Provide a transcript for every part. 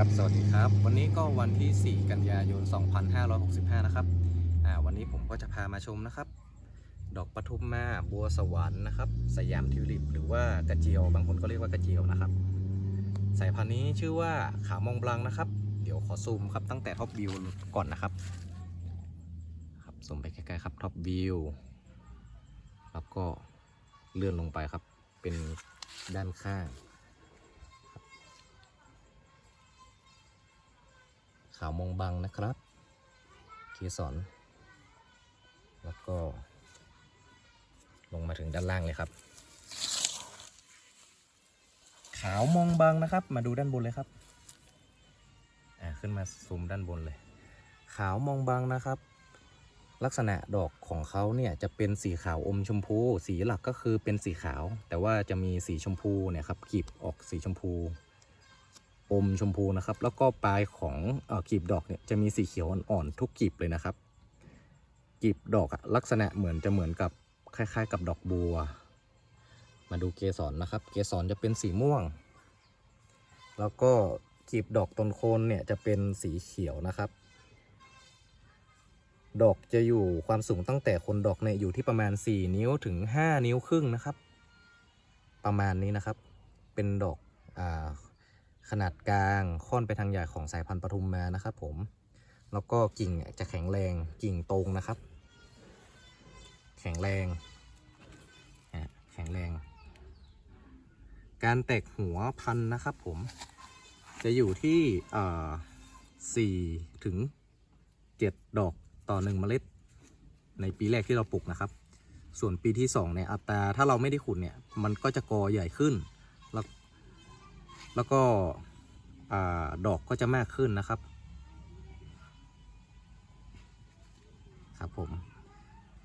ับสวัสดีครับ วันนี้ก็วันที่ 4 กันยายน 2565 นะครับ อ่า วันนี้ผมก็จะพามาชมนะครับ ดอกปทุมมาบัวสวรรค์นะครับ สยามทิวลิป หรือว่ากระเจียว บางคนก็เรียกว่ากระเจียวนะครับ สายพันธุ์นี้ชื่อว่าขาวมองบลังนะครับ เดี๋ยวขอซูมครับตั้งแต่ท็อปวิวก่อนนะครับ ครับ ซูมไปใกล้ๆครับท็อปวิว แล้วก็เลื่อนลงไปครับ เป็นด้านข้าง ขาวมองบังนะครับ เกสรแล้วก็ ลงมาถึงด้านล่างเลยครับ ขาวมองบังนะครับ มาดูด้านบนเลยครับอ่าขึ้นมาซูมด้านบนเลย ขาวมองบังนะครับ ลักษณะดอกของเขาเนี่ยจะเป็นสีขาวอมชมพู สีหลักก็คือเป็นสีขาว แต่ว่าจะมีสีชมพูเนี่ยครับกีบออกสีชมพู อมชมพูนะครับ แล้วก็ปลายของเออกีบดอกเนี่ยจะมีสีเขียวอ่อนๆทุกกลีบเลยนะครับกลีบดอกลักษณะเหมือนจะเหมือนกับคล้ายๆ กับดอกบัว มาดูเกสรนะครับ เกสรจะเป็นสีม่วง แล้วก็กลีบดอกต้นโคนเนี่ยจะเป็นสีเขียวนะครับ ดอกจะอยู่ความสูงตั้งแต่คนดอกเนี่ยอยู่ที่ประมาณ 4 นิ้วถึง 5 นิ้วครึ่งนะครับ ประมาณนี้นะครับ เป็นดอกอ่า ขนาดกลางค่อนไปทางใหญ่ของสายพันธุ์ปทุมมานะครับผมแล้วก็กิ่งจะแข็งแรงกิ่งตรงนะครับ แข็งแรงแข็งแรง การแตกหัวพันธุ์นะครับผม จะอยู่ที่สี่ถึงเจ็ดดอกต่อหนึ่งเมล็ด ในปีแรกที่เราปลูกนะครับ ส่วนปีที่สองเนี่ยอัตราถ้าเราไม่ได้ขุดเนี่ยมันก็จะกอใหญ่ขึ้น แล้วก็อดอกก็จะมากขึ้นนะครับ ครับผม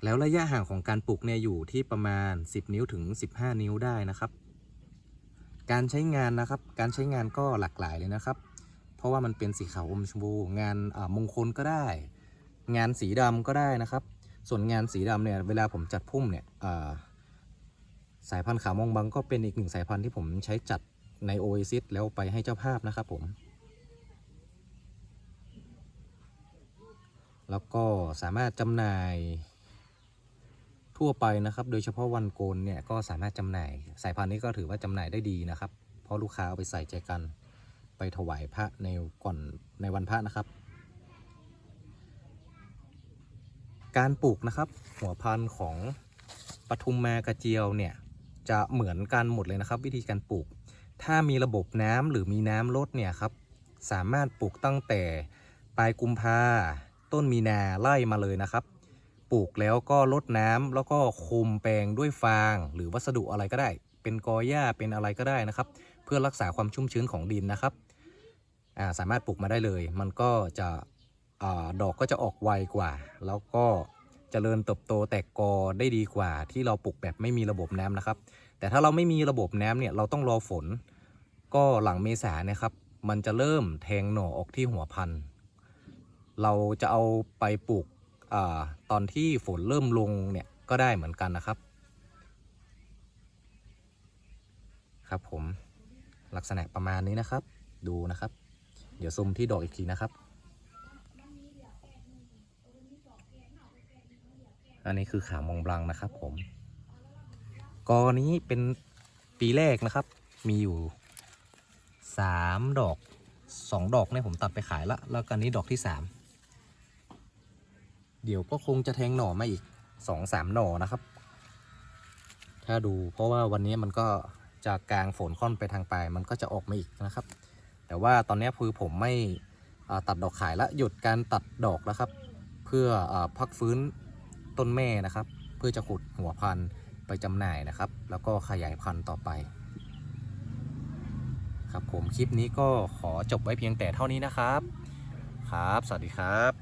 แล้วระยะห่างของการปลูกเนี่ยอยู่ที่ประมาณ 10 นิ้วถึง 15 นิ้วได้นะครับ การใช้งานนะครับ การใช้งานก็หลากหลายเลยนะครับ เพราะว่ามันเป็นสีขาวอมชมพูงานมงคลก็ได้ งานสีดำก็ได้นะครับ ส่วนงานสีดำเนี่ยเวลาผมจัดพุ่มเนี่ยสายพันธุ์ขาวมองบังก็เป็นอีกหนึ่งสายพันธุ์ที่ผมใช้จัด ใน Oasis แล้วไปให้เจ้าภาพนะครับผม แล้วก็สามารถจำหน่ายทั่วไปนะครับ โดยเฉพาะวันโกนเนี่ยก็สามารถจำหน่าย สายพันธุ์นี้ก็ถือว่าจำหน่ายได้ดีนะครับ เพราะลูกค้าเอาไปใส่ใจกัน ไปถวายพระในก่อนในวันพระนะครับ การปลูกนะครับ หัวพันธุ์ของปทุมมากระเจียวเนี่ยจะเหมือนกันหมดเลยนะครับ วิธีการปลูก ถ้ามีระบบน้ำหรือมีน้ำลดเนี่ยครับ สามารถปลูกตั้งแต่ปลายกุมภาต้นมีนาไล่มาเลยนะครับ ปลูกแล้วก็ลดน้ำแล้วก็คุมแปลงด้วยฟาง หรือวัสดุอะไรก็ได้ เป็นกอหญ้าเป็นอะไรก็ได้นะครับ เพื่อรักษาความชุ่มชื้นของดินนะครับาสามารถปลูกมาได้เลย มันก็จะอดอกก็จะออกไวกว่า แล้วก็เจริญเติบโตแตกกอได้ดีกว่า ที่เราปลูกแบบไม่มีระบบน้ำนะครับ แต่ถ้าเราไม่มีระบบน้ำเนี่ยเราต้องรอฝน ก็หลังเมษานี่ยครับ มันจะเริ่มแทงหน่อออกที่หัวพันธุ์เราจะเอาไปปลูกอตอนที่ฝนเริ่มลงเนี่ยก็ได้เหมือนกันนะครับ ครับผมลักษณะประมาณนี้นะครับ ดูนะครับ เดี๋ยวซูมที่ดอกอีกทีนะครับ อันนี้คือขามองบลังนะครับผม กอนี้เป็นปีแรกนะครับ มีอยู่สามดอกสองดอกเนี่ยผมตัดไปขายละแล้วกันนี้ดอกที่สามเดี๋ยวก็คงจะแทงหน่อมาอีกสองสามหน่อนะครับ ถ้าดูเพราะว่าวันนี้มันก็จะกลางฝนค่อนไปทางปลายมันก็จะออกมาอีกนะครับ แต่ว่าตอนนี้คือผมไม่ตัดดอกขายละหยุดการตัดดอกแล้วครับ เพื่ออพักฟื้นต้นแม่นะครับ เพื่อจะขุดหัวพันธุ์ ไปจำหน่ายนะครับ แล้วก็ขยายพันธุ์ต่อไป ครับผมคลิปนี้ก็ขอจบไว้เพียงแต่เท่านี้นะครับ ครับ สวัสดีครับ